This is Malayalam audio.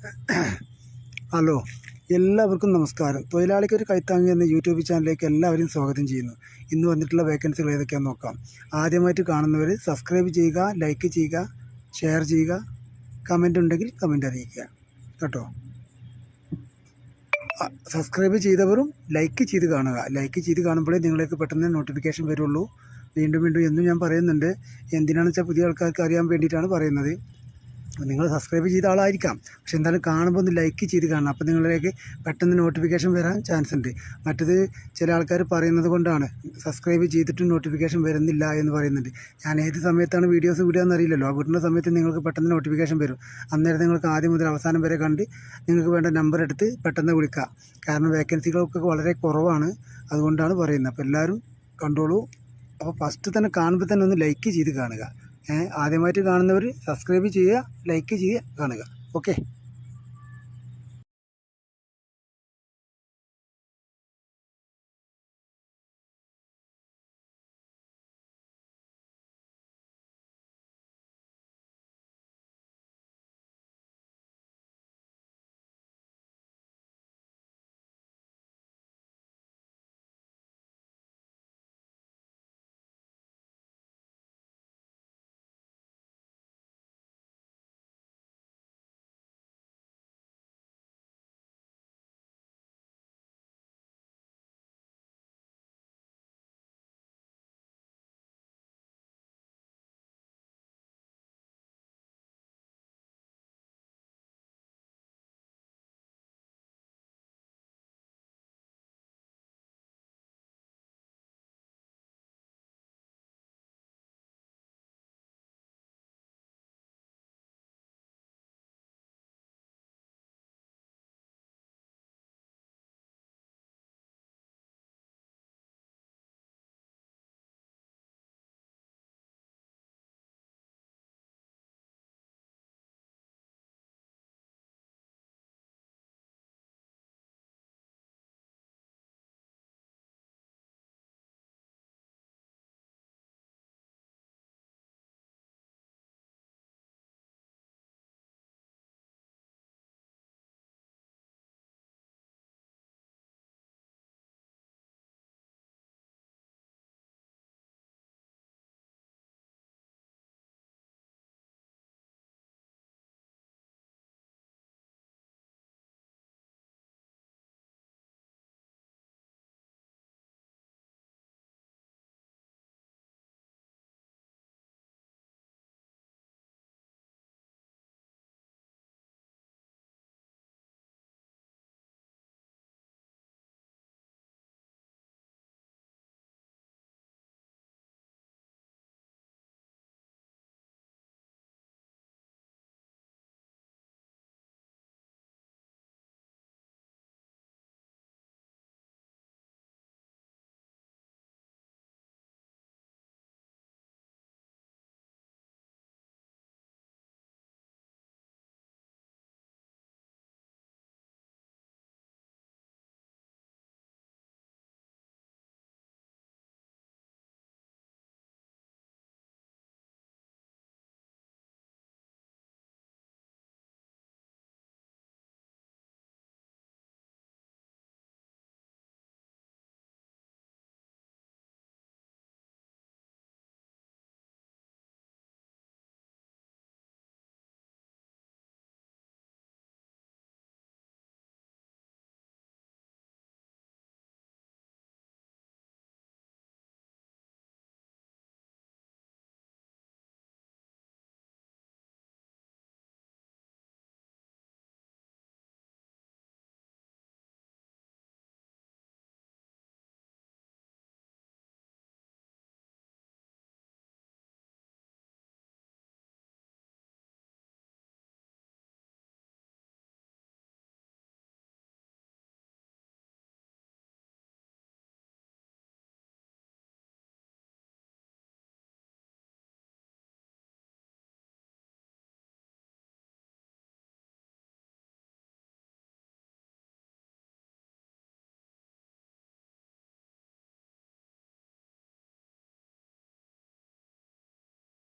ഹലോ എല്ലാവർക്കും നമസ്കാരം. തൊഴിലാളിക്ക് ഒരു കൈത്താങ്ങി എന്ന യൂട്യൂബ് ചാനലിലേക്ക് എല്ലാവരും സ്വാഗതം ചെയ്യുന്നു. ഇന്ന് വന്നിട്ടുള്ള വേക്കൻസികൾ ഏതൊക്കെയാണെന്ന് നോക്കാം. ആദ്യമായിട്ട് കാണുന്നവർ സബ്സ്ക്രൈബ് ചെയ്യുക ലൈക്ക് ചെയ്യുക ഷെയർ ചെയ്യുക കമന്റ് ഉണ്ടെങ്കിൽ കമന്റ് അറിയിക്കുക. കേട്ടോ? സബ്സ്ക്രൈബ് ചെയ്തവരും ലൈക്ക് ചെയ്ത് കാണുക. ലൈക്ക് ചെയ്ത് കാണുമ്പോഴേ നിങ്ങളേക്ക് പെട്ടെന്ന് നോട്ടിഫിക്കേഷൻ വരുള്ളൂ. വീണ്ടും വീണ്ടും എന്നും ഞാൻ പറയുന്നുണ്ട്. എന്തിനാണെന്ന് വെച്ചാൽ പുതിയ ആൾക്കാർക്ക് അറിയാൻ വേണ്ടിയിട്ടാണ് പറയുന്നത്. നിങ്ങൾ സബ്സ്ക്രൈബ് ചെയ്ത ആളായിരിക്കാം. പക്ഷെ എന്തായാലും കാണുമ്പോൾ ഒന്ന് ലൈക്ക് ചെയ്ത് കാണണം. അപ്പോൾ നിങ്ങളിലേക്ക് പെട്ടെന്ന് നോട്ടിഫിക്കേഷൻ വരാൻ ചാൻസ് ഉണ്ട്. മറ്റത് ചില ആൾക്കാർ പറയുന്നത് കൊണ്ടാണ് സബ്സ്ക്രൈബ് ചെയ്തിട്ടും നോട്ടിഫിക്കേഷൻ വരുന്നില്ല എന്ന് പറയുന്നുണ്ട്. ഞാൻ ഏത് സമയത്താണ് വീഡിയോസ് വിടുക എന്നറിയില്ലല്ലോ. ആ വിടുന്ന സമയത്ത് നിങ്ങൾക്ക് പെട്ടെന്ന് നോട്ടിഫിക്കേഷൻ വരും. അന്നേരം നിങ്ങൾക്ക് ആദ്യം മുതൽ അവസാനം വരെ കണ്ട് നിങ്ങൾക്ക് വേണ്ട നമ്പർ എടുത്ത് പെട്ടെന്ന് വിളിക്കുക കാരണം വേക്കൻസികളൊക്കെ വളരെ കുറവാണ് അതുകൊണ്ടാണ് പറയുന്നത്. അപ്പോൾ എല്ലാവരും കണ്ടോളൂ. അപ്പോൾ ഫസ്റ്റ് തന്നെ കാണുമ്പോൾ തന്നെ ഒന്ന് ലൈക്ക് ചെയ്ത് കാണുക. ആദ്യമായിട്ട് കാണുന്നവർ സബ്സ്ക്രൈബ് ചെയ്യുക ലൈക്ക് ചെയ്യുക കാണുക. ഓക്കെ